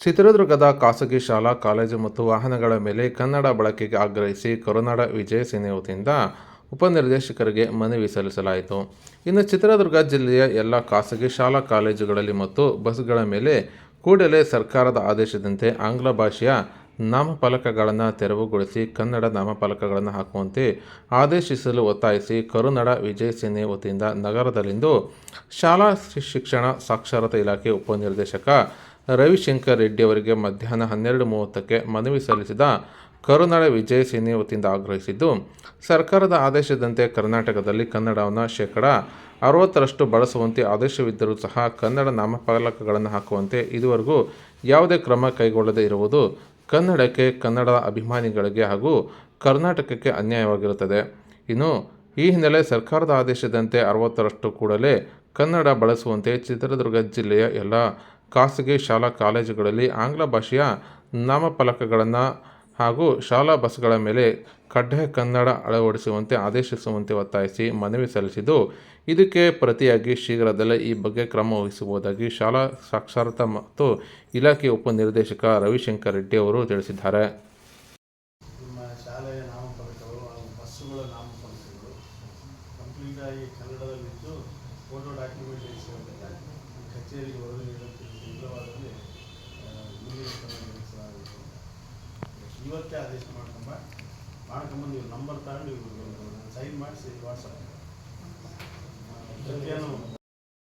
ಚಿತ್ರದುರ್ಗದ ಖಾಸಗಿ ಶಾಲಾ, ಕಾಲೇಜು ಮತ್ತು ವಾಹನಗಳ ಮೇಲೆ ಕನ್ನಡ ಬಳಕೆಗೆ ಆಗ್ರಹಿಸಿ ಕರುನಾಡ ವಿಜಯ ಸೇನೆ ವತಿಯಿಂದ ಉಪನಿರ್ದೇಶಕರಿಗೆ ಮನವಿ ಸಲ್ಲಿಸಲಾಯಿತು. ಇನ್ನು ಚಿತ್ರದುರ್ಗ ಜಿಲ್ಲೆಯ ಎಲ್ಲ ಖಾಸಗಿ ಶಾಲಾ, ಕಾಲೇಜುಗಳಲ್ಲಿ ಮತ್ತು ಬಸ್ಗಳ ಮೇಲೆ ಕೂಡಲೇ ಸರ್ಕಾರದ ಆದೇಶದಂತೆ ಆಂಗ್ಲ ಭಾಷೆಯ ನಾಮಫಲಕಗಳನ್ನು ತೆರವುಗೊಳಿಸಿ ಕನ್ನಡ ನಾಮಫಲಕಗಳನ್ನು ಹಾಕುವಂತೆ ಆದೇಶಿಸಲು ಒತ್ತಾಯಿಸಿ ಕರುನಾಡ ವಿಜಯ ಸೇನೆ ವತಿಯಿಂದ ನಗರದಲ್ಲಿಂದು ಶಾಲಾ ಶಿಕ್ಷಣ ಸಾಕ್ಷರತಾ ಇಲಾಖೆ ಉಪನಿರ್ದೇಶಕ ರವಿಶಂಕರ್ ರೆಡ್ಡಿ ಅವರಿಗೆ ಮಧ್ಯಾಹ್ನ ಹನ್ನೆರಡು ಮೂವತ್ತಕ್ಕೆ ಮನವಿ ಸಲ್ಲಿಸಿದ ಕರುನಾಡ ವಿಜಯ ಸೇನೆ ವತಿಯಿಂದ ಆಗ್ರಹಿಸಿದ್ದು, ಸರ್ಕಾರದ ಆದೇಶದಂತೆ ಕರ್ನಾಟಕದಲ್ಲಿ ಕನ್ನಡವನ್ನು ಶೇಕಡ ಅರವತ್ತರಷ್ಟು ಬಳಸುವಂತೆ ಆದೇಶವಿದ್ದರೂ ಸಹ ಕನ್ನಡ ನಾಮಫಲಕಗಳನ್ನು ಹಾಕುವಂತೆ ಇದುವರೆಗೂ ಯಾವುದೇ ಕ್ರಮ ಕೈಗೊಳ್ಳದೇ ಇರುವುದು ಕನ್ನಡಕ್ಕೆ ಕನ್ನಡ ಅಭಿಮಾನಿಗಳಿಗೆ ಹಾಗೂ ಕರ್ನಾಟಕಕ್ಕೆ ಅನ್ಯಾಯವಾಗಿರುತ್ತದೆ. ಇನ್ನು, ಈ ಹಿನ್ನೆಲೆ ಸರ್ಕಾರದ ಆದೇಶದಂತೆ ಅರವತ್ತರಷ್ಟು ಕೂಡಲೇ ಕನ್ನಡ ಬಳಸುವಂತೆ ಚಿತ್ರದುರ್ಗ ಜಿಲ್ಲೆಯ ಎಲ್ಲ ಖಾಸಗಿ ಶಾಲಾ ಕಾಲೇಜುಗಳಲ್ಲಿ ಆಂಗ್ಲ ಭಾಷೆಯ ನಾಮಫಲಕಗಳನ್ನು ಹಾಗೂ ಶಾಲಾ ಬಸ್ಗಳ ಮೇಲೆ ಕಡ್ಡಾಯ ಕನ್ನಡ ಅಳವಡಿಸುವಂತೆ ಆದೇಶಿಸುವಂತೆ ಒತ್ತಾಯಿಸಿ ಮನವಿ ಸಲ್ಲಿಸಿದ್ದು, ಇದಕ್ಕೆ ಪ್ರತಿಯಾಗಿ ಶೀಘ್ರದಲ್ಲೇ ಈ ಬಗ್ಗೆ ಕ್ರಮ ವಹಿಸುವುದಾಗಿ ಶಾಲಾ ಸಾಕ್ಷರತಾ ಮತ್ತು ಇಲಾಖೆ ಉಪನಿರ್ದೇಶಕ ರವಿಶಂಕರ್ ರೆಡ್ಡಿ ಅವರು ತಿಳಿಸಿದ್ದಾರೆ. ಇವತ್ತೇ ಆದೇಶ ಮಾಡ್ಕೊಂಬ ಮಾಡ್ಕೊಂಬಂದು ಇವ್ರ ನಂಬರ್ ತಗೊಂಡು ಇವ್ರು ಸೈನ್ ಮಾಡಿಸಿ ವಾಟ್ಸಪ್ ಪ್ರತಿಯನ್ನು